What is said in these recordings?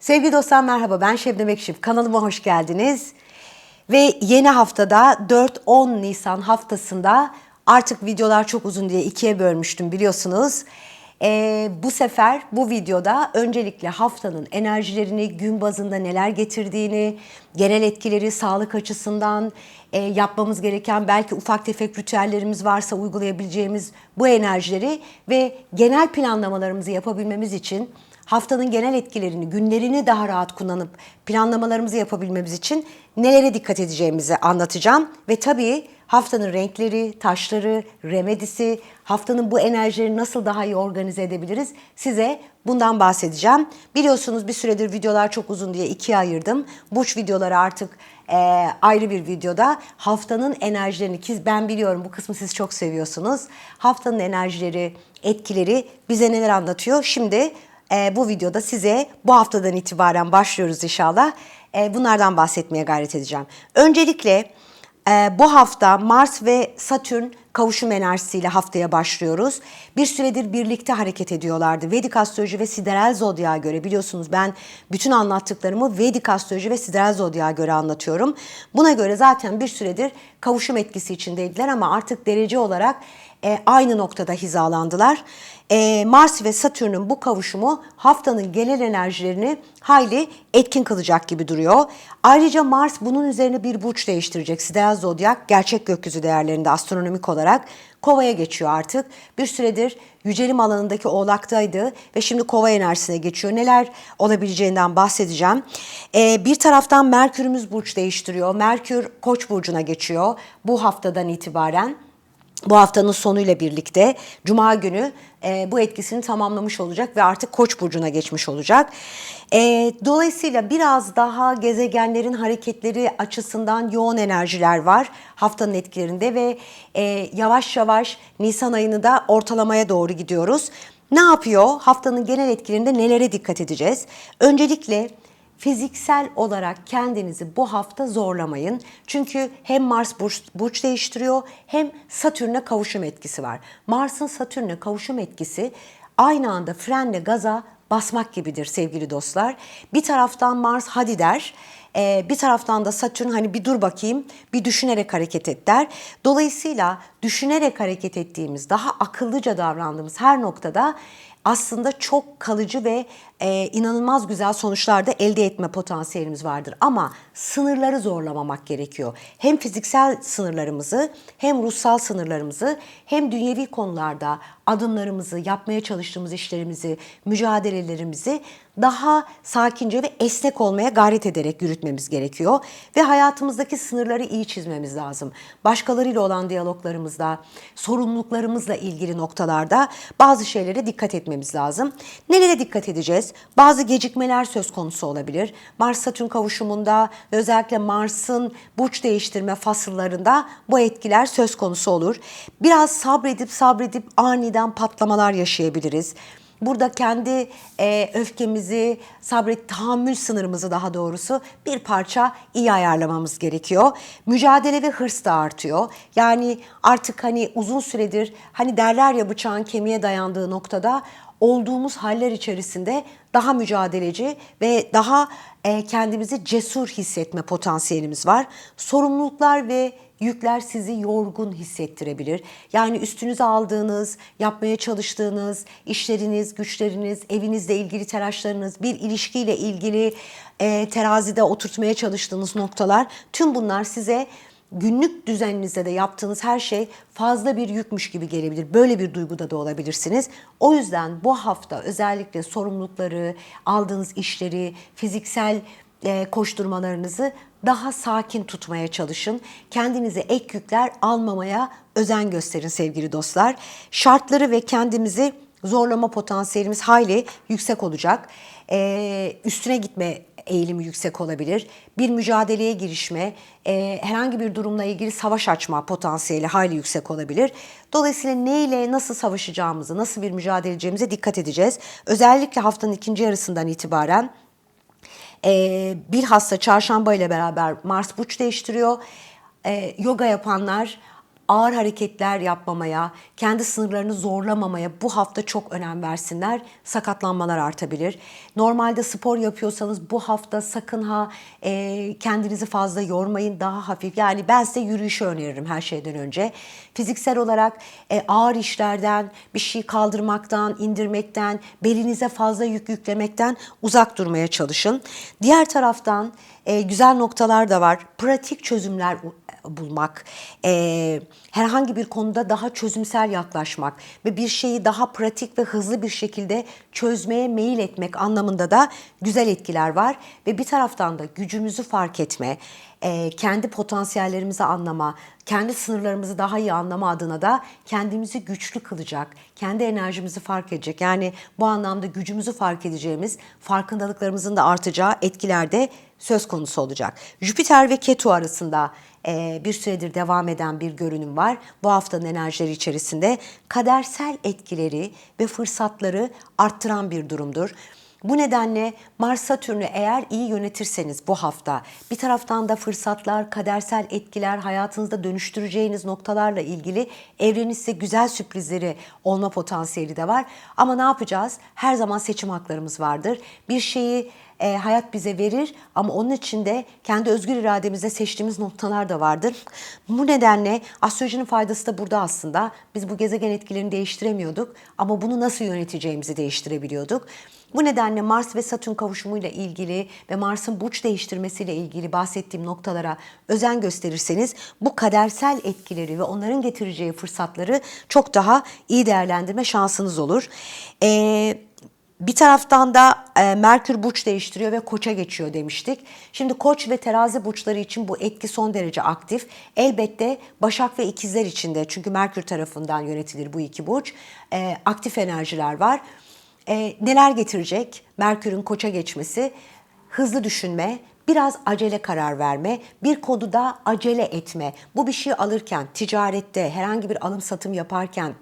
Sevgili dostlar merhaba ben Şebnem Ekşif. Kanalıma hoş geldiniz. Ve yeni haftada 4-10 Nisan haftasında artık videolar çok uzun diye ikiye bölmüştüm biliyorsunuz. Ee, bu sefer bu videoda öncelikle haftanın enerjilerini, gün bazında neler getirdiğini, genel etkileri sağlık açısından e, yapmamız gereken belki ufak tefek ritüellerimiz varsa uygulayabileceğimiz bu enerjileri ve genel planlamalarımızı yapabilmemiz için haftanın genel etkilerini, günlerini daha rahat kullanıp planlamalarımızı yapabilmemiz için nelere dikkat edeceğimizi anlatacağım. Ve tabii haftanın renkleri, taşları, remedisi, haftanın bu enerjileri nasıl daha iyi organize edebiliriz size bundan bahsedeceğim. Biliyorsunuz bir süredir videolar çok uzun diye ikiye ayırdım. Burç videoları artık e, ayrı bir videoda haftanın enerjilerini ki ben biliyorum bu kısmı siz çok seviyorsunuz. Haftanın enerjileri, etkileri bize neler anlatıyor? Şimdi e, bu videoda size bu haftadan itibaren başlıyoruz inşallah. E, bunlardan bahsetmeye gayret edeceğim. Öncelikle e, bu hafta Mars ve Satürn kavuşum enerjisiyle haftaya başlıyoruz. Bir süredir birlikte hareket ediyorlardı. Vedik astroloji ve sideral zodyağa göre biliyorsunuz ben bütün anlattıklarımı Vedik astroloji ve sideral zodyağa göre anlatıyorum. Buna göre zaten bir süredir kavuşum etkisi içindeydiler ama artık derece olarak e, aynı noktada hizalandılar. E, Mars ve Satürn'ün bu kavuşumu haftanın genel enerjilerini hayli etkin kılacak gibi duruyor. Ayrıca Mars bunun üzerine bir burç değiştirecek. Sideral zodyak gerçek gökyüzü değerlerinde astronomik olarak Kova'ya geçiyor artık. Bir süredir yücelim alanındaki oğlaktaydı ve şimdi kova enerjisine geçiyor. Neler olabileceğinden bahsedeceğim. Ee, bir taraftan Merkür'ümüz burç değiştiriyor. Merkür Koç burcuna geçiyor bu haftadan itibaren bu haftanın sonuyla birlikte Cuma günü e, bu etkisini tamamlamış olacak ve artık Koç burcuna geçmiş olacak. E, dolayısıyla biraz daha gezegenlerin hareketleri açısından yoğun enerjiler var haftanın etkilerinde ve e, yavaş yavaş Nisan ayını da ortalamaya doğru gidiyoruz. Ne yapıyor? Haftanın genel etkilerinde nelere dikkat edeceğiz? Öncelikle fiziksel olarak kendinizi bu hafta zorlamayın. Çünkü hem Mars burç, burç değiştiriyor hem Satürn'e kavuşum etkisi var. Mars'ın Satürn'e kavuşum etkisi aynı anda frenle gaza basmak gibidir sevgili dostlar. Bir taraftan Mars hadi der. Ee, bir taraftan da Satürn hani bir dur bakayım, bir düşünerek hareket et der. Dolayısıyla düşünerek hareket ettiğimiz, daha akıllıca davrandığımız her noktada aslında çok kalıcı ve e, inanılmaz güzel sonuçlar da elde etme potansiyelimiz vardır. Ama sınırları zorlamamak gerekiyor. Hem fiziksel sınırlarımızı hem ruhsal sınırlarımızı hem dünyevi konularda adımlarımızı, yapmaya çalıştığımız işlerimizi, mücadelelerimizi daha sakince ve esnek olmaya gayret ederek yürütmemiz gerekiyor. Ve hayatımızdaki sınırları iyi çizmemiz lazım. Başkalarıyla olan diyaloglarımızda, sorumluluklarımızla ilgili noktalarda bazı şeylere dikkat etmemiz lazım. Nelere dikkat edeceğiz? Bazı gecikmeler söz konusu olabilir. Mars-Satürn kavuşumunda özellikle Mars'ın burç değiştirme fasıllarında bu etkiler söz konusu olur. Biraz sabredip sabredip aniden patlamalar yaşayabiliriz. Burada kendi e, öfkemizi, sabret, tahammül sınırımızı daha doğrusu bir parça iyi ayarlamamız gerekiyor. Mücadele ve hırs da artıyor. Yani artık hani uzun süredir hani derler ya bıçağın kemiğe dayandığı noktada olduğumuz haller içerisinde daha mücadeleci ve daha e, kendimizi cesur hissetme potansiyelimiz var. Sorumluluklar ve yükler sizi yorgun hissettirebilir. Yani üstünüze aldığınız, yapmaya çalıştığınız işleriniz, güçleriniz, evinizle ilgili telaşlarınız, bir ilişkiyle ilgili e, terazide oturtmaya çalıştığınız noktalar tüm bunlar size günlük düzeninizde de yaptığınız her şey fazla bir yükmüş gibi gelebilir. Böyle bir duyguda da olabilirsiniz. O yüzden bu hafta özellikle sorumlulukları, aldığınız işleri, fiziksel e, koşturmalarınızı daha sakin tutmaya çalışın. Kendinize ek yükler almamaya özen gösterin sevgili dostlar. Şartları ve kendimizi zorlama potansiyelimiz hayli yüksek olacak. Ee, üstüne gitme eğilimi yüksek olabilir. Bir mücadeleye girişme, e, herhangi bir durumla ilgili savaş açma potansiyeli hayli yüksek olabilir. Dolayısıyla ne ile nasıl savaşacağımızı, nasıl bir mücadele edeceğimize dikkat edeceğiz. Özellikle haftanın ikinci yarısından itibaren e, bilhassa çarşamba ile beraber Mars burç değiştiriyor. E, yoga yapanlar ağır hareketler yapmamaya, kendi sınırlarını zorlamamaya bu hafta çok önem versinler. Sakatlanmalar artabilir. Normalde spor yapıyorsanız bu hafta sakın ha e, kendinizi fazla yormayın. Daha hafif yani ben size yürüyüşü öneririm her şeyden önce. Fiziksel olarak e, ağır işlerden, bir şey kaldırmaktan, indirmekten, belinize fazla yük yüklemekten uzak durmaya çalışın. Diğer taraftan e, güzel noktalar da var. Pratik çözümler bulmak, e, herhangi bir konuda daha çözümsel yaklaşmak ve bir şeyi daha pratik ve hızlı bir şekilde çözmeye meyil etmek anlamında da güzel etkiler var. Ve bir taraftan da gücümüzü fark etme, e, kendi potansiyellerimizi anlama, kendi sınırlarımızı daha iyi anlama adına da kendimizi güçlü kılacak, kendi enerjimizi fark edecek. Yani bu anlamda gücümüzü fark edeceğimiz, farkındalıklarımızın da artacağı etkiler de söz konusu olacak. Jüpiter ve Ketu arasında bir süredir devam eden bir görünüm var. Bu haftanın enerjileri içerisinde kadersel etkileri ve fırsatları arttıran bir durumdur. Bu nedenle Mars Satürn'ü eğer iyi yönetirseniz bu hafta bir taraftan da fırsatlar, kadersel etkiler, hayatınızda dönüştüreceğiniz noktalarla ilgili evrenin güzel sürprizleri olma potansiyeli de var. Ama ne yapacağız? Her zaman seçim haklarımız vardır. Bir şeyi e, hayat bize verir ama onun içinde kendi özgür irademizle seçtiğimiz noktalar da vardır. Bu nedenle astrolojinin faydası da burada aslında. Biz bu gezegen etkilerini değiştiremiyorduk ama bunu nasıl yöneteceğimizi değiştirebiliyorduk. Bu nedenle Mars ve Satürn kavuşumuyla ilgili ve Mars'ın burç değiştirmesiyle ilgili bahsettiğim noktalara özen gösterirseniz bu kadersel etkileri ve onların getireceği fırsatları çok daha iyi değerlendirme şansınız olur. Eee bir taraftan da e, Merkür burç değiştiriyor ve koça geçiyor demiştik. Şimdi koç ve terazi burçları için bu etki son derece aktif. Elbette Başak ve ikizler için de çünkü Merkür tarafından yönetilir bu iki burç. E, aktif enerjiler var. E, neler getirecek Merkür'ün koça geçmesi? Hızlı düşünme, biraz acele karar verme, bir konuda acele etme. Bu bir şey alırken, ticarette, herhangi bir alım satım yaparken,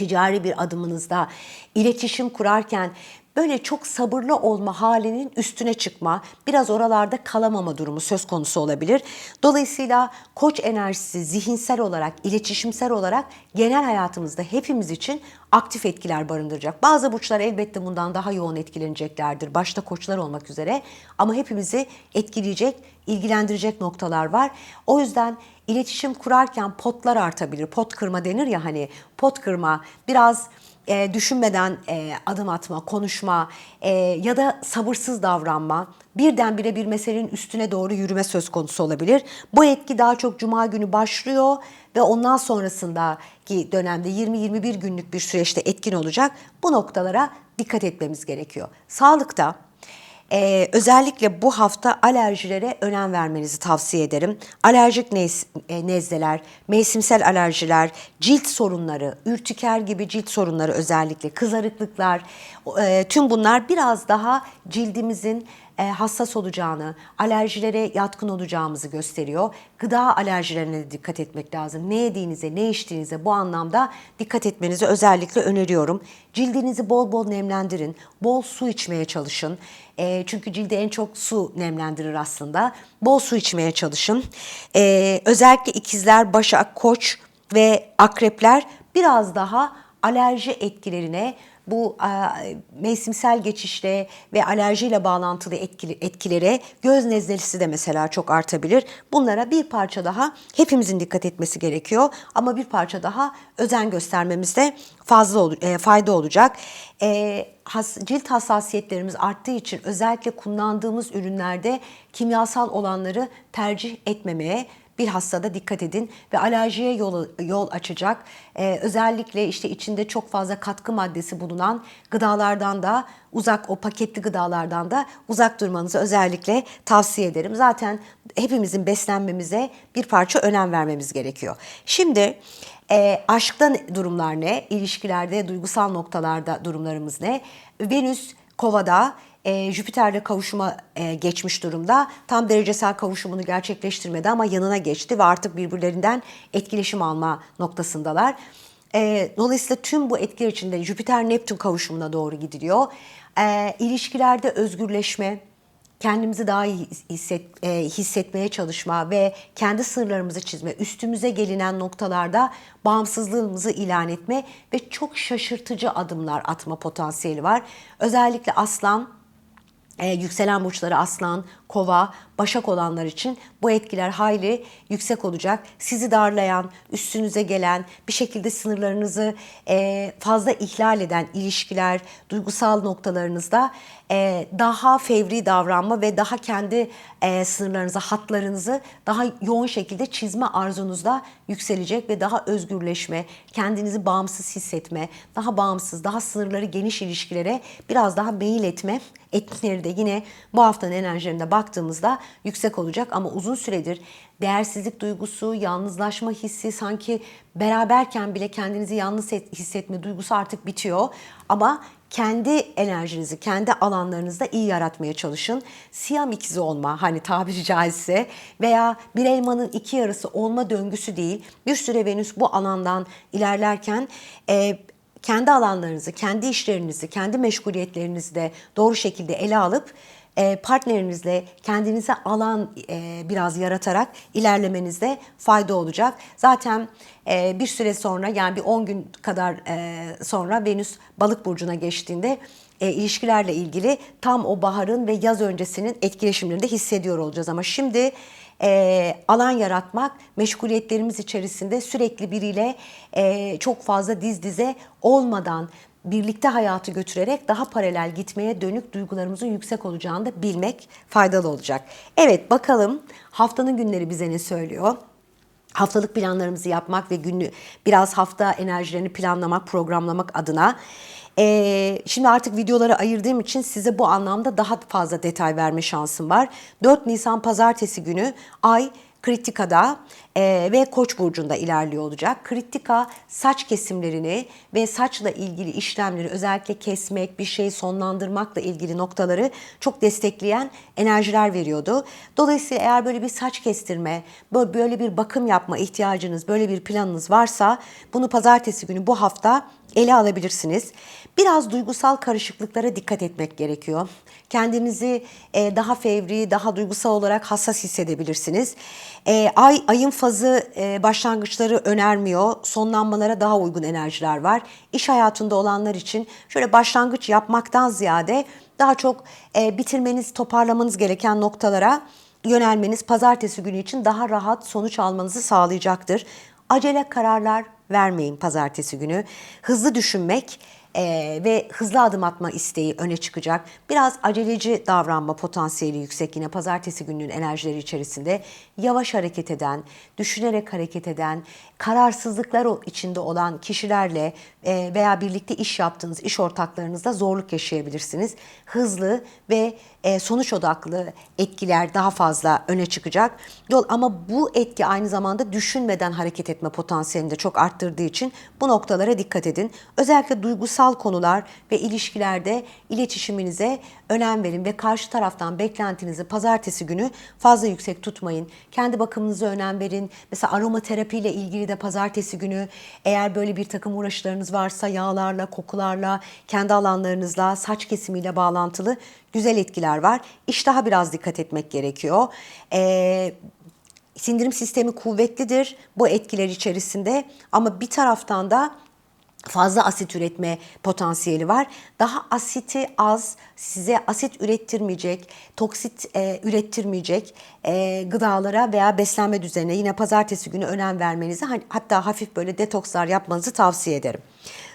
ticari bir adımınızda, iletişim kurarken böyle çok sabırlı olma halinin üstüne çıkma, biraz oralarda kalamama durumu söz konusu olabilir. Dolayısıyla koç enerjisi zihinsel olarak, iletişimsel olarak genel hayatımızda hepimiz için aktif etkiler barındıracak. Bazı burçlar elbette bundan daha yoğun etkileneceklerdir. Başta koçlar olmak üzere ama hepimizi etkileyecek, ilgilendirecek noktalar var. O yüzden iletişim kurarken potlar artabilir. Pot kırma denir ya hani pot kırma biraz e, düşünmeden e, adım atma, konuşma e, ya da sabırsız davranma, birdenbire bir meselenin üstüne doğru yürüme söz konusu olabilir. Bu etki daha çok cuma günü başlıyor ve ondan sonrasındaki dönemde 20-21 günlük bir süreçte etkin olacak. Bu noktalara dikkat etmemiz gerekiyor. Sağlıkta ee, özellikle bu hafta alerjilere önem vermenizi tavsiye ederim. Alerjik nez, e, nezleler, mevsimsel alerjiler, cilt sorunları, ürtiker gibi cilt sorunları özellikle, kızarıklıklar, e, tüm bunlar biraz daha cildimizin e, hassas olacağını, alerjilere yatkın olacağımızı gösteriyor. Gıda alerjilerine de dikkat etmek lazım. Ne yediğinize, ne içtiğinize bu anlamda dikkat etmenizi özellikle öneriyorum. Cildinizi bol bol nemlendirin, bol su içmeye çalışın. E, çünkü cildi en çok su nemlendirir aslında. Bol su içmeye çalışın. E, özellikle ikizler, başak, koç ve akrepler biraz daha alerji etkilerine bu mevsimsel geçişle ve alerjiyle bağlantılı etkilere göz nezlesi de mesela çok artabilir. Bunlara bir parça daha hepimizin dikkat etmesi gerekiyor ama bir parça daha özen göstermemizde fazla e, fayda olacak. E, cilt hassasiyetlerimiz arttığı için özellikle kullandığımız ürünlerde kimyasal olanları tercih etmemeye bir hastada dikkat edin ve alerjiye yol, yol açacak ee, özellikle işte içinde çok fazla katkı maddesi bulunan gıdalardan da uzak o paketli gıdalardan da uzak durmanızı özellikle tavsiye ederim. Zaten hepimizin beslenmemize bir parça önem vermemiz gerekiyor. Şimdi e, aşkta durumlar ne? İlişkilerde, duygusal noktalarda durumlarımız ne? Venüs Kova'da e, Jüpiter'le kavuşuma e, geçmiş durumda. Tam derecesel kavuşumunu gerçekleştirmedi ama yanına geçti ve artık birbirlerinden etkileşim alma noktasındalar. E, dolayısıyla tüm bu etkiler içinde Jüpiter-Neptün kavuşumuna doğru gidiliyor. E, ilişkilerde özgürleşme, kendimizi daha iyi hisset, e, hissetmeye çalışma ve kendi sınırlarımızı çizme, üstümüze gelinen noktalarda bağımsızlığımızı ilan etme ve çok şaşırtıcı adımlar atma potansiyeli var. Özellikle aslan e, yükselen burçları aslan, kova, başak olanlar için bu etkiler hayli yüksek olacak. Sizi darlayan, üstünüze gelen, bir şekilde sınırlarınızı e, fazla ihlal eden ilişkiler, duygusal noktalarınızda e, daha fevri davranma ve daha kendi e, sınırlarınızı, hatlarınızı daha yoğun şekilde çizme arzunuzda yükselecek ve daha özgürleşme, kendinizi bağımsız hissetme, daha bağımsız, daha sınırları geniş ilişkilere biraz daha meyil etme etkileri de yine bu haftanın enerjilerinde baktığımızda yüksek olacak ama uzun süredir değersizlik duygusu, yalnızlaşma hissi sanki beraberken bile kendinizi yalnız hissetme duygusu artık bitiyor. Ama kendi enerjinizi, kendi alanlarınızda iyi yaratmaya çalışın. Siyam ikizi olma hani tabiri caizse veya bir elmanın iki yarısı olma döngüsü değil. Bir süre Venüs bu alandan ilerlerken e, kendi alanlarınızı, kendi işlerinizi, kendi meşguliyetlerinizi de doğru şekilde ele alıp partnerinizle kendinize alan e, biraz yaratarak ilerlemenizde fayda olacak. Zaten e, bir süre sonra yani bir 10 gün kadar sonra Venüs balık burcuna geçtiğinde ilişkilerle ilgili tam o baharın ve yaz öncesinin etkileşimlerini de hissediyor olacağız. Ama şimdi e, alan yaratmak, meşguliyetlerimiz içerisinde sürekli biriyle e, çok fazla diz dize olmadan birlikte hayatı götürerek daha paralel gitmeye dönük duygularımızın yüksek olacağını da bilmek faydalı olacak. Evet bakalım haftanın günleri bize ne söylüyor? Haftalık planlarımızı yapmak ve günlü biraz hafta enerjilerini planlamak, programlamak adına ee, şimdi artık videoları ayırdığım için size bu anlamda daha fazla detay verme şansım var. 4 Nisan pazartesi günü ay Kritika'da e, ve Koç burcunda ilerliyor olacak. Kritika saç kesimlerini ve saçla ilgili işlemleri özellikle kesmek, bir şeyi sonlandırmakla ilgili noktaları çok destekleyen enerjiler veriyordu. Dolayısıyla eğer böyle bir saç kestirme, böyle bir bakım yapma ihtiyacınız, böyle bir planınız varsa bunu pazartesi günü bu hafta ele alabilirsiniz. Biraz duygusal karışıklıklara dikkat etmek gerekiyor. Kendinizi e, daha fevri, daha duygusal olarak hassas hissedebilirsiniz. E, ay ayın fazı e, başlangıçları önermiyor. Sonlanmalara daha uygun enerjiler var. İş hayatında olanlar için şöyle başlangıç yapmaktan ziyade daha çok bitirmeniz, toparlamanız gereken noktalara yönelmeniz pazartesi günü için daha rahat sonuç almanızı sağlayacaktır. Acele kararlar vermeyin pazartesi günü. Hızlı düşünmek e, ve hızlı adım atma isteği öne çıkacak. Biraz aceleci davranma potansiyeli yüksek yine pazartesi gününün enerjileri içerisinde. Yavaş hareket eden, düşünerek hareket eden, kararsızlıklar içinde olan kişilerle veya birlikte iş yaptığınız iş ortaklarınızla zorluk yaşayabilirsiniz. Hızlı ve e, sonuç odaklı etkiler daha fazla öne çıkacak. Yol ama bu etki aynı zamanda düşünmeden hareket etme potansiyelini de çok arttırdığı için bu noktalara dikkat edin. Özellikle duygusal konular ve ilişkilerde iletişiminize önem verin ve karşı taraftan beklentinizi pazartesi günü fazla yüksek tutmayın. Kendi bakımınıza önem verin. Mesela aromaterapi ile ilgili de pazartesi günü eğer böyle bir takım uğraşlarınız varsa yağlarla, kokularla, kendi alanlarınızla, saç kesimiyle bağlantılı güzel etkiler var. İştaha biraz dikkat etmek gerekiyor. Ee, sindirim sistemi kuvvetlidir bu etkiler içerisinde ama bir taraftan da fazla asit üretme potansiyeli var. Daha asiti az, size asit ürettirmeyecek, toksit e, ürettirmeyecek e, gıdalara veya beslenme düzenine yine pazartesi günü önem vermenizi hatta hafif böyle detokslar yapmanızı tavsiye ederim.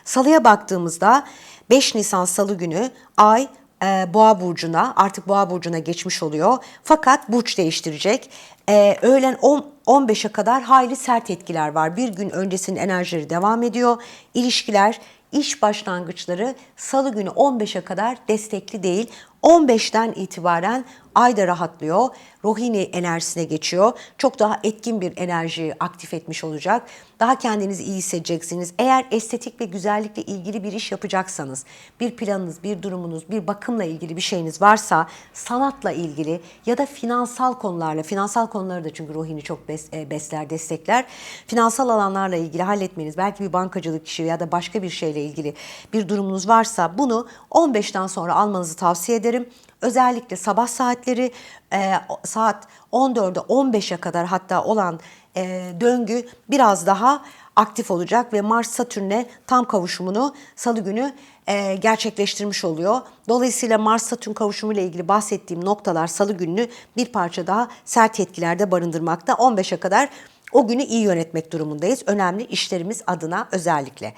Salıya baktığımızda 5 Nisan Salı günü Ay e, Boğa burcuna artık Boğa burcuna geçmiş oluyor. Fakat burç değiştirecek. E, öğlen 10 15'e kadar hayli sert etkiler var. Bir gün öncesinin enerjileri devam ediyor. İlişkiler, iş başlangıçları salı günü 15'e kadar destekli değil. 15'ten itibaren ay da rahatlıyor. Rohini enerjisine geçiyor. Çok daha etkin bir enerji aktif etmiş olacak. Daha kendinizi iyi hissedeceksiniz. Eğer estetik ve güzellikle ilgili bir iş yapacaksanız, bir planınız, bir durumunuz, bir bakımla ilgili bir şeyiniz varsa, sanatla ilgili ya da finansal konularla, finansal konuları da çünkü Rohini çok e, besler, destekler. Finansal alanlarla ilgili halletmeniz, belki bir bankacılık işi ya da başka bir şeyle ilgili bir durumunuz varsa bunu 15'ten sonra almanızı tavsiye ederim. Özellikle sabah saatleri e, saat 14'e 15'e kadar hatta olan e, döngü biraz daha aktif olacak ve Mars Satürn'e tam kavuşumunu salı günü e, gerçekleştirmiş oluyor. Dolayısıyla Mars Satürn kavuşumu ile ilgili bahsettiğim noktalar salı gününü bir parça daha sert etkilerde barındırmakta. 15'e kadar o günü iyi yönetmek durumundayız. Önemli işlerimiz adına özellikle.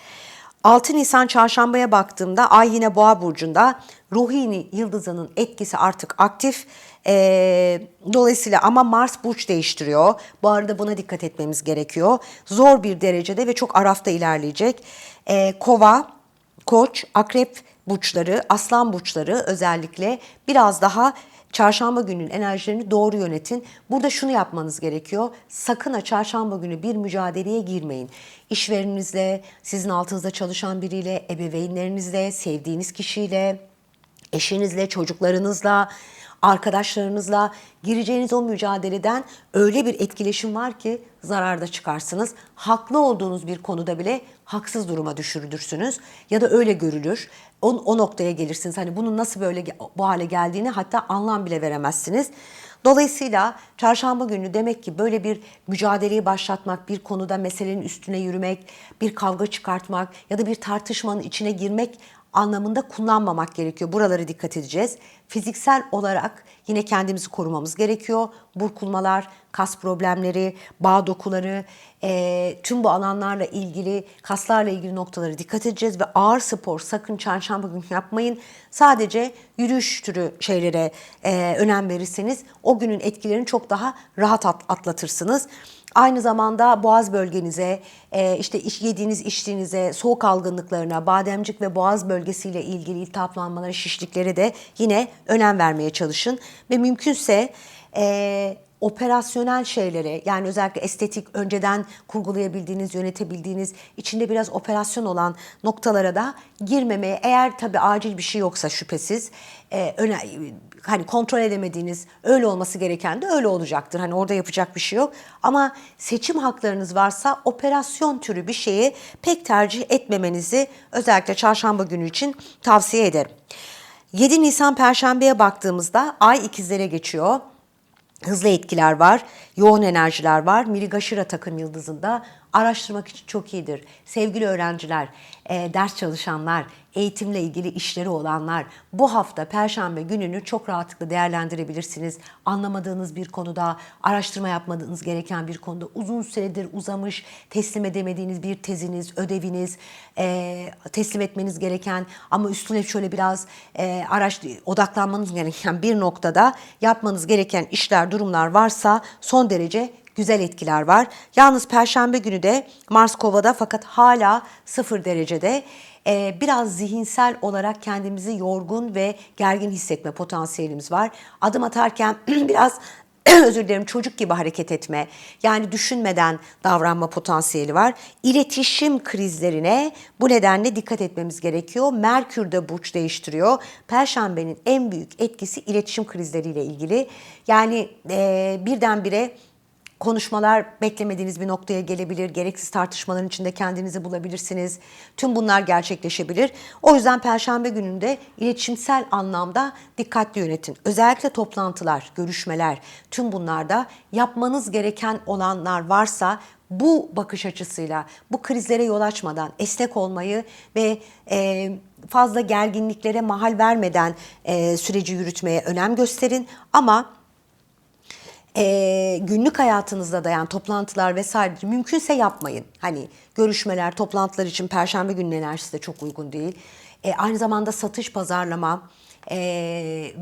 6 Nisan çarşambaya baktığımda Ay yine Boğa burcunda. Ruhini yıldızının etkisi artık aktif. Ee, dolayısıyla ama Mars burç değiştiriyor. Bu arada buna dikkat etmemiz gerekiyor. Zor bir derecede ve çok arafta ilerleyecek. Ee, Kova, Koç, Akrep burçları, Aslan burçları özellikle biraz daha çarşamba günün enerjilerini doğru yönetin. Burada şunu yapmanız gerekiyor. Sakın ha çarşamba günü bir mücadeleye girmeyin. İşvereninizle, sizin altınızda çalışan biriyle, ebeveynlerinizle, sevdiğiniz kişiyle, eşinizle, çocuklarınızla, arkadaşlarınızla gireceğiniz o mücadeleden öyle bir etkileşim var ki zararda çıkarsınız. Haklı olduğunuz bir konuda bile haksız duruma düşürülürsünüz ya da öyle görülür. O, o noktaya gelirsiniz. Hani bunun nasıl böyle bu hale geldiğini hatta anlam bile veremezsiniz. Dolayısıyla çarşamba günü demek ki böyle bir mücadeleyi başlatmak, bir konuda meselenin üstüne yürümek, bir kavga çıkartmak ya da bir tartışmanın içine girmek anlamında kullanmamak gerekiyor. Buralara dikkat edeceğiz. Fiziksel olarak yine kendimizi korumamız gerekiyor. Burkulmalar, kas problemleri, bağ dokuları, eee, tüm bu alanlarla ilgili, kaslarla ilgili noktalara dikkat edeceğiz ve ağır spor sakın çarşamba günü yapmayın. Sadece yürüyüş türü şeylere eee, önem verirseniz o günün etkilerini çok daha rahat at- atlatırsınız. Aynı zamanda boğaz bölgenize, e, işte iş, yediğiniz içtiğinize, soğuk algınlıklarına, bademcik ve boğaz bölgesiyle ilgili iltihaplanmalara, şişliklere de yine önem vermeye çalışın. Ve mümkünse e, operasyonel şeylere yani özellikle estetik önceden kurgulayabildiğiniz, yönetebildiğiniz, içinde biraz operasyon olan noktalara da girmemeye eğer tabii acil bir şey yoksa şüphesiz e, öne, hani kontrol edemediğiniz öyle olması gereken de öyle olacaktır. Hani orada yapacak bir şey yok. Ama seçim haklarınız varsa operasyon türü bir şeyi pek tercih etmemenizi özellikle çarşamba günü için tavsiye ederim. 7 Nisan Perşembe'ye baktığımızda ay ikizlere geçiyor. Hızlı etkiler var, yoğun enerjiler var. Mirigaşira takım yıldızında araştırmak için çok iyidir. Sevgili öğrenciler, e, ders çalışanlar, eğitimle ilgili işleri olanlar bu hafta Perşembe gününü çok rahatlıkla değerlendirebilirsiniz. Anlamadığınız bir konuda, araştırma yapmadığınız gereken bir konuda uzun süredir uzamış, teslim edemediğiniz bir teziniz, ödeviniz, e, teslim etmeniz gereken ama üstüne şöyle biraz e, araç odaklanmanız gereken bir noktada yapmanız gereken işler, durumlar varsa son derece güzel etkiler var. Yalnız Perşembe günü de Mars Kova'da fakat hala sıfır derecede Ee, biraz zihinsel olarak kendimizi yorgun ve gergin hissetme potansiyelimiz var. Adım atarken biraz özür dilerim çocuk gibi hareket etme yani düşünmeden davranma potansiyeli var. İletişim krizlerine bu nedenle dikkat etmemiz gerekiyor. Merkür de burç değiştiriyor. Perşembenin en büyük etkisi iletişim krizleriyle ilgili. Yani e, birdenbire konuşmalar beklemediğiniz bir noktaya gelebilir. Gereksiz tartışmaların içinde kendinizi bulabilirsiniz. Tüm bunlar gerçekleşebilir. O yüzden perşembe gününde iletişimsel anlamda dikkatli yönetin. Özellikle toplantılar, görüşmeler, tüm bunlarda yapmanız gereken olanlar varsa bu bakış açısıyla bu krizlere yol açmadan esnek olmayı ve e, fazla gerginliklere mahal vermeden e, süreci yürütmeye önem gösterin. Ama e, günlük hayatınızda da yani toplantılar vesaire mümkünse yapmayın. Hani görüşmeler, toplantılar için perşembe günün enerjisi de çok uygun değil. E, aynı zamanda satış, pazarlama e,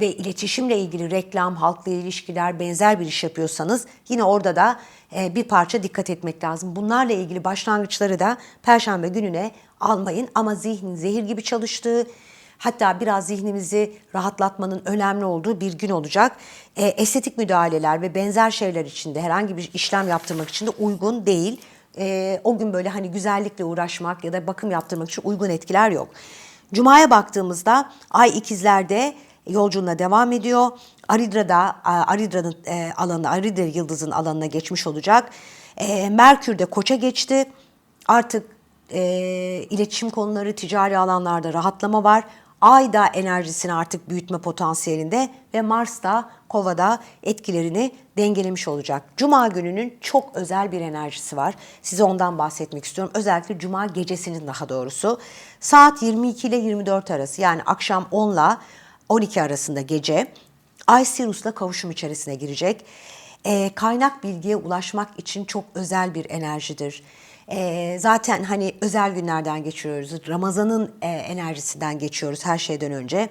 ve iletişimle ilgili reklam, halkla ilişkiler benzer bir iş yapıyorsanız yine orada da e, bir parça dikkat etmek lazım. Bunlarla ilgili başlangıçları da perşembe gününe almayın ama zihnin zehir gibi çalıştığı, Hatta biraz zihnimizi rahatlatmanın önemli olduğu bir gün olacak. E, estetik müdahaleler ve benzer şeyler için de herhangi bir işlem yaptırmak için de uygun değil. E, o gün böyle hani güzellikle uğraşmak ya da bakım yaptırmak için uygun etkiler yok. Cuma'ya baktığımızda Ay ikizlerde yolculuğuna devam ediyor. Aridra'da, Aridra'nın e, alanı, Aridra yıldızın alanına geçmiş olacak. E, Merkür de Koç'a geçti. Artık e, iletişim konuları, ticari alanlarda rahatlama var. Ay da enerjisini artık büyütme potansiyelinde ve Mars da Kova'da etkilerini dengelemiş olacak. Cuma gününün çok özel bir enerjisi var. Size ondan bahsetmek istiyorum. Özellikle Cuma gecesinin daha doğrusu. Saat 22 ile 24 arası yani akşam 10 ile 12 arasında gece Ay Sirius'la kavuşum içerisine girecek. Ee, kaynak bilgiye ulaşmak için çok özel bir enerjidir. Ee, zaten hani özel günlerden geçiyoruz. Ramazan'ın e, enerjisinden geçiyoruz her şeyden önce.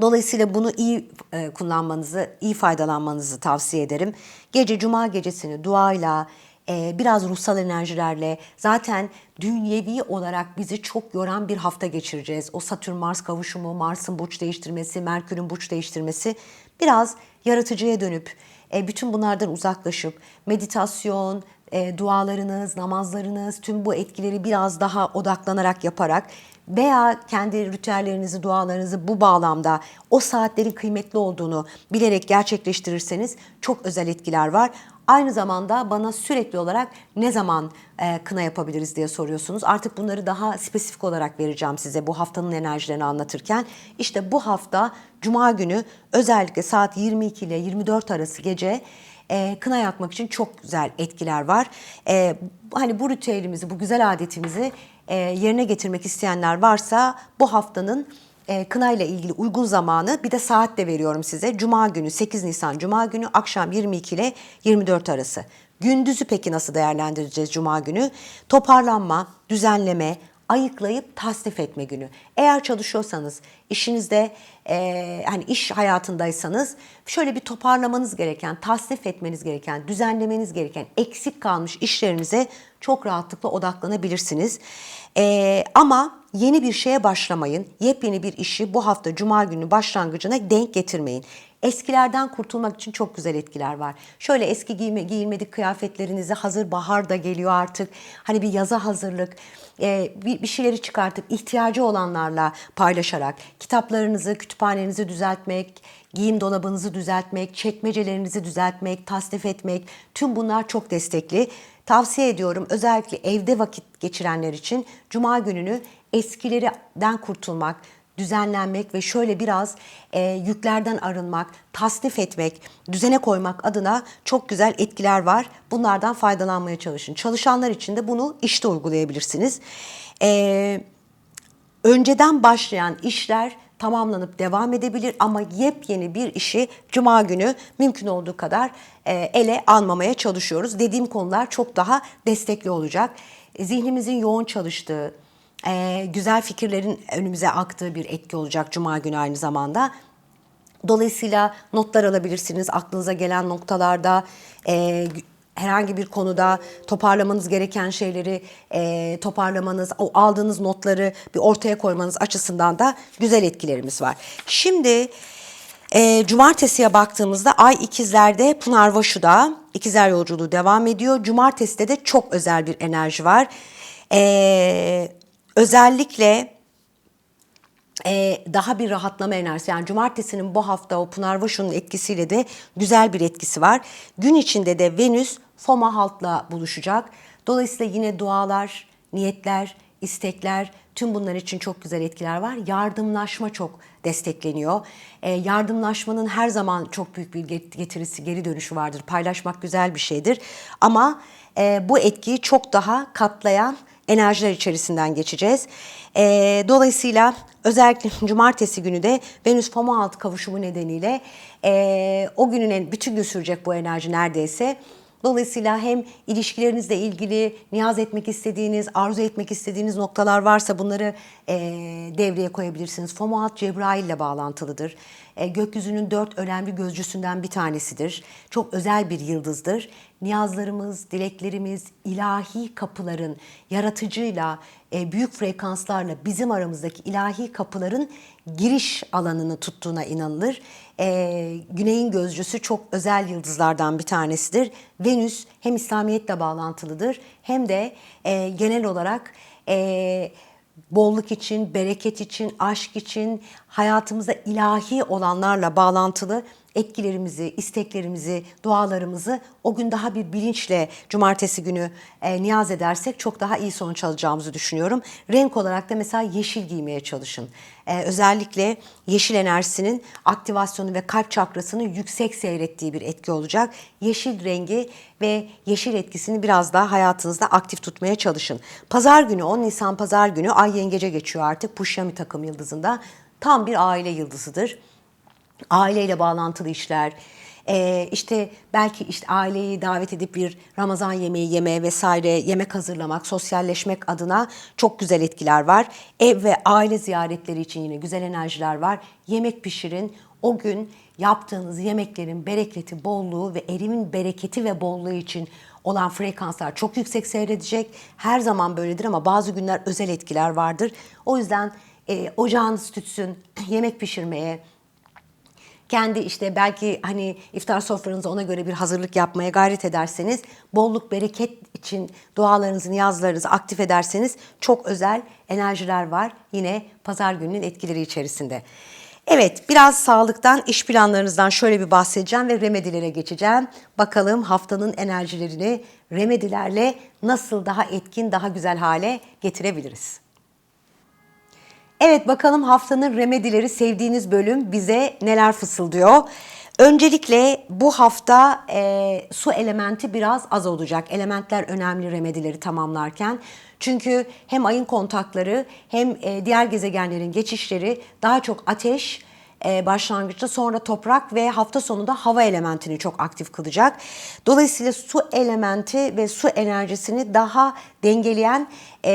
Dolayısıyla bunu iyi e, kullanmanızı, iyi faydalanmanızı tavsiye ederim. Gece cuma gecesini duayla, e, biraz ruhsal enerjilerle zaten dünyevi olarak bizi çok yoran bir hafta geçireceğiz. O Satürn-Mars kavuşumu, Mars'ın burç değiştirmesi, Merkür'ün burç değiştirmesi biraz yaratıcıya dönüp e, bütün bunlardan uzaklaşıp meditasyon, e, dualarınız, namazlarınız, tüm bu etkileri biraz daha odaklanarak yaparak veya kendi ritüellerinizi, dualarınızı bu bağlamda o saatlerin kıymetli olduğunu bilerek gerçekleştirirseniz çok özel etkiler var. Aynı zamanda bana sürekli olarak ne zaman e, kına yapabiliriz diye soruyorsunuz. Artık bunları daha spesifik olarak vereceğim size bu haftanın enerjilerini anlatırken. İşte bu hafta Cuma günü özellikle saat 22 ile 24 arası gece e, kına yakmak için çok güzel etkiler var. E, hani bu ritüelimizi, bu güzel adetimizi e, yerine getirmek isteyenler varsa bu haftanın e, kına ile ilgili uygun zamanı bir de saat de veriyorum size. Cuma günü 8 Nisan Cuma günü akşam 22 ile 24 arası. Gündüzü peki nasıl değerlendireceğiz Cuma günü? Toparlanma, düzenleme, ayıklayıp tasnif etme günü. Eğer çalışıyorsanız, işinizde e, hani iş hayatındaysanız şöyle bir toparlamanız gereken, tasnif etmeniz gereken, düzenlemeniz gereken eksik kalmış işlerinize çok rahatlıkla odaklanabilirsiniz. E, ama yeni bir şeye başlamayın. Yepyeni bir işi bu hafta Cuma günü başlangıcına denk getirmeyin. Eskilerden kurtulmak için çok güzel etkiler var. Şöyle eski giyme, giyilmedik kıyafetlerinizi hazır bahar da geliyor artık. Hani bir yaza hazırlık, e, bir, şeyleri çıkartıp ihtiyacı olanlarla paylaşarak kitaplarınızı, kütüphanenizi düzeltmek, giyim dolabınızı düzeltmek, çekmecelerinizi düzeltmek, tasnif etmek tüm bunlar çok destekli. Tavsiye ediyorum özellikle evde vakit geçirenler için cuma gününü eskilerden kurtulmak, düzenlenmek ve şöyle biraz e, yüklerden arınmak, tasnif etmek, düzene koymak adına çok güzel etkiler var. Bunlardan faydalanmaya çalışın. Çalışanlar için de bunu işte uygulayabilirsiniz. E, önceden başlayan işler tamamlanıp devam edebilir ama yepyeni bir işi cuma günü mümkün olduğu kadar e, ele almamaya çalışıyoruz. Dediğim konular çok daha destekli olacak. E, zihnimizin yoğun çalıştığı, e, güzel fikirlerin önümüze aktığı bir etki olacak cuma günü aynı zamanda. Dolayısıyla notlar alabilirsiniz aklınıza gelen noktalarda. E, herhangi bir konuda toparlamanız gereken şeyleri e, toparlamanız, o aldığınız notları bir ortaya koymanız açısından da güzel etkilerimiz var. Şimdi e, cumartesiye baktığımızda Ay ikizlerde Pınar Vaşu'da ikizler yolculuğu devam ediyor. Cumarteside de çok özel bir enerji var. E, özellikle e, daha bir rahatlama enerjisi. Yani cumartesinin bu hafta o Pınar Vaşu'nun etkisiyle de güzel bir etkisi var. Gün içinde de Venüs Foma haltla buluşacak. Dolayısıyla yine dualar, niyetler, istekler tüm bunlar için çok güzel etkiler var. Yardımlaşma çok destekleniyor. E, yardımlaşmanın her zaman çok büyük bir getirisi, geri dönüşü vardır. Paylaşmak güzel bir şeydir. Ama e, bu etkiyi çok daha katlayan enerjiler içerisinden geçeceğiz. E, dolayısıyla özellikle cumartesi günü de Venüs Foma altı kavuşumu nedeniyle e, o günün bütün gün sürecek bu enerji neredeyse. Dolayısıyla hem ilişkilerinizle ilgili niyaz etmek istediğiniz, arzu etmek istediğiniz noktalar varsa bunları e, devreye koyabilirsiniz. Fomaat Cebrail ile bağlantılıdır. E, gökyüzünün dört önemli gözcüsünden bir tanesidir. Çok özel bir yıldızdır. Niyazlarımız, dileklerimiz, ilahi kapıların yaratıcıyla, e, büyük frekanslarla bizim aramızdaki ilahi kapıların giriş alanını tuttuğuna inanılır. E, güneyin gözcüsü çok özel yıldızlardan bir tanesidir. Venüs hem İslamiyetle bağlantılıdır hem de e, genel olarak... E, bolluk için, bereket için, aşk için, hayatımızda ilahi olanlarla bağlantılı etkilerimizi, isteklerimizi, dualarımızı o gün daha bir bilinçle cumartesi günü e, niyaz edersek çok daha iyi sonuç alacağımızı düşünüyorum. Renk olarak da mesela yeşil giymeye çalışın. E, özellikle yeşil enerjisinin aktivasyonu ve kalp çakrasının yüksek seyrettiği bir etki olacak. Yeşil rengi ve yeşil etkisini biraz daha hayatınızda aktif tutmaya çalışın. Pazar günü 10 Nisan pazar günü ay yengece geçiyor artık Pushyami takım yıldızında. Tam bir aile yıldızıdır aileyle bağlantılı işler, ee, işte belki işte aileyi davet edip bir Ramazan yemeği yemeye vesaire yemek hazırlamak, sosyalleşmek adına çok güzel etkiler var. Ev ve aile ziyaretleri için yine güzel enerjiler var. Yemek pişirin. O gün yaptığınız yemeklerin bereketi, bolluğu ve erimin bereketi ve bolluğu için olan frekanslar çok yüksek seyredecek. Her zaman böyledir ama bazı günler özel etkiler vardır. O yüzden e, ocağınız tütsün, yemek pişirmeye, kendi işte belki hani iftar sofranıza ona göre bir hazırlık yapmaya gayret ederseniz, bolluk bereket için dualarınızı, niyazlarınızı aktif ederseniz çok özel enerjiler var yine pazar gününün etkileri içerisinde. Evet, biraz sağlıktan, iş planlarınızdan şöyle bir bahsedeceğim ve remedilere geçeceğim. Bakalım haftanın enerjilerini remedilerle nasıl daha etkin, daha güzel hale getirebiliriz. Evet bakalım haftanın remedileri sevdiğiniz bölüm bize neler fısıldıyor. Öncelikle bu hafta e, su elementi biraz az olacak. Elementler önemli remedileri tamamlarken. Çünkü hem ayın kontakları hem e, diğer gezegenlerin geçişleri daha çok ateş, e, başlangıçta sonra toprak ve hafta sonunda hava elementini çok aktif kılacak. Dolayısıyla su elementi ve su enerjisini daha dengeleyen e,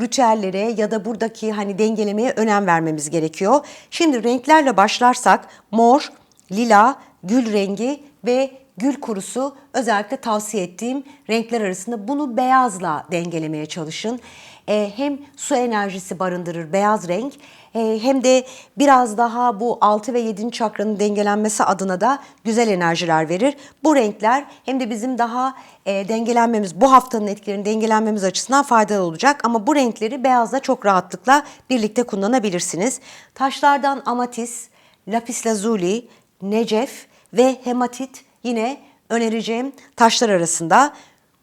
ritüellere ya da buradaki hani dengelemeye önem vermemiz gerekiyor. Şimdi renklerle başlarsak mor, lila, gül rengi ve gül kurusu özellikle tavsiye ettiğim renkler arasında bunu beyazla dengelemeye çalışın. E, hem su enerjisi barındırır beyaz renk e, hem de biraz daha bu 6 ve 7. çakranın dengelenmesi adına da güzel enerjiler verir. Bu renkler hem de bizim daha e, dengelenmemiz, bu haftanın etkilerini dengelenmemiz açısından faydalı olacak. Ama bu renkleri beyazla çok rahatlıkla birlikte kullanabilirsiniz. Taşlardan amatis, lapis lazuli, necef ve hematit yine önereceğim taşlar arasında.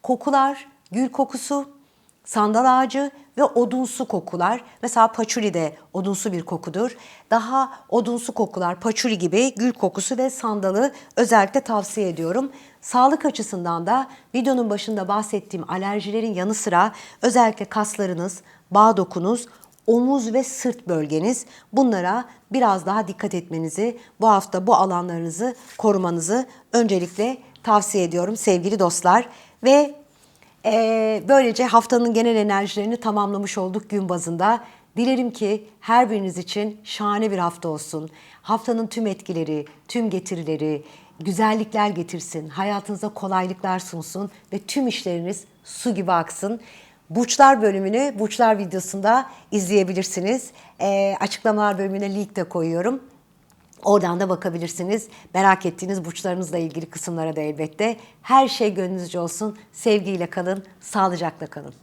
Kokular, gül kokusu, sandal ağacı ve odunsu kokular. Mesela paçuli de odunsu bir kokudur. Daha odunsu kokular, paçuli gibi gül kokusu ve sandalı özellikle tavsiye ediyorum. Sağlık açısından da videonun başında bahsettiğim alerjilerin yanı sıra özellikle kaslarınız, bağ dokunuz, omuz ve sırt bölgeniz bunlara biraz daha dikkat etmenizi, bu hafta bu alanlarınızı korumanızı öncelikle tavsiye ediyorum sevgili dostlar. Ve ee, böylece haftanın genel enerjilerini tamamlamış olduk gün bazında. Dilerim ki her biriniz için şahane bir hafta olsun. Haftanın tüm etkileri, tüm getirileri, güzellikler getirsin, hayatınıza kolaylıklar sunsun ve tüm işleriniz su gibi aksın. Burçlar bölümünü Burçlar videosunda izleyebilirsiniz. Ee, açıklamalar bölümüne link de koyuyorum. Oradan da bakabilirsiniz. Merak ettiğiniz burçlarınızla ilgili kısımlara da elbette. Her şey gönlünüzce olsun. Sevgiyle kalın, sağlıcakla kalın.